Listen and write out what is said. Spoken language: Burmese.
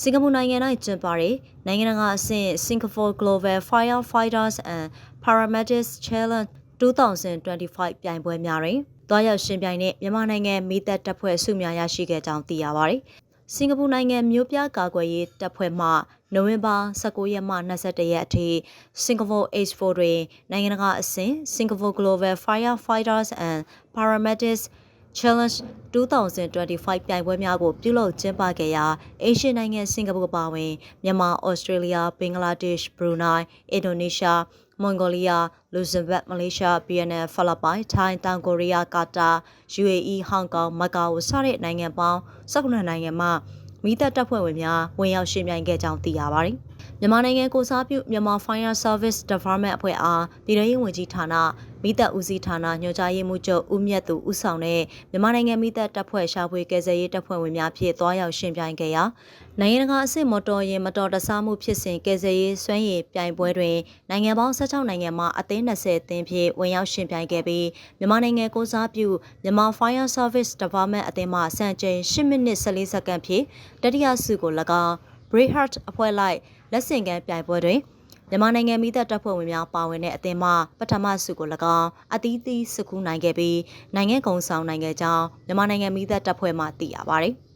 စင်ကာပူနိုင်ငံ၌ကျင်းပတဲ့နိုင်ငံတကာအဆင့် Singapore Global Firefighters and Paramedics Challenge 2025ပြိုင်ပွဲများတွင်တွားရောက်ရှင်ပြိုင်တဲ့မြန်မာနိုင်ငံမိသက်တပ်ဖွဲ့စုများရရှိခဲ့ကြောင်းသိရပါတယ်။စင်ကာပူနိုင်ငံမြို့ပြကာကွယ်ရေးတပ်ဖွဲ့မှနိုဝင်ဘာ19ရက်မှ21ရက်အထိ Singapore H4 တွင်နိုင်ငံတကာအဆင့် Singapore Global Firefighters and Paramedics Challenge 2025ပြိုင်ပွဲများကိုပြုလုပ်ကျင်းပခဲ့ရာအေရှယနိုင်ငံစင်ကာပူပါဝင်မြန်မာ၊ဩစတြေးလျ၊ဘင်္ဂလားဒေ့ရှ်၊ဘရူနိုင်း၊အင်ဒိုနီးရှား၊မွန်ဂိုလီးယား၊လူဇင်ဘတ်၊မလေးရှား၊ဗီယက်နမ်၊ဖိလစ်ပိုင်၊ထိုင်း၊တောင်ကိုရီးယား၊ကာတာ UAE ၊ဟောင်ကောင်၊မကာအိုစတဲ့နိုင်ငံပေါင်း19နိုင်ငံမှမိသက်တပ်ဖွဲ့ဝင်များဝင်ရောက်ရှင်ပြိုင်ခဲ့ကြောင်းသိရပါတယ်။မြန်မာနိုင်ငံကိုစားပြုမြန်မာ Fire Service Department အဖွဲ့အားပြည်ထောင်ရေးဝန်ကြီးဌာန မိသက်ဦးစီးဌာနညွှန်ကြားရေးမှူးချုပ်ဦးမြတ်သူဦးဆောင်တဲ့မြန်မာနိုင်ငံမိသက်တပ်ဖွဲ့ရှာဖွေကယ်ဆယ်ရေးတပ်ဖွဲ့ဝင်များဖြင့်တွားရောက်ရှင်ပြိုင်ခဲ့ရာနိုင်ငံတကာအဆင့်မော်တော်ယာဉ်မတော်တဆမှုဖြစ်စဉ်ကယ်ဆယ်ရေးစွမ်းရည်ပြိုင်ပွဲတွင်နိုင်ငံပေါင်း16နိုင်ငံမှအသင်း20အသင်းဖြင့်ဝင်ရောက်ရှင်ပြိုင်ခဲ့ပြီးမြန်မာနိုင်ငံကိုစားပြုမြန်မာ Fire Service Department အသင်းမှစံချိန်10မိနစ်14စက္ကန့်ဖြင့်တတိယဆုကို၎င်း Brayheart အဖွဲ့လိုက်လက်ဆင့်ကမ်းပြိုင်ပွဲတွင် မြန်မာနိုင်ငံမိသက်တပ်ဖွဲ့ဝင်များပါဝင်တဲ့အသင်းမှပထမဆုကို၎င်းအသီးသီးစကူးနိုင်ခဲ့ပြီးနိုင်ငံကုံဆောင်နိုင်ခဲ့ကြောင်းမြန်မာနိုင်ငံမိသက်တပ်ဖွဲ့မှသိရပါဗျ။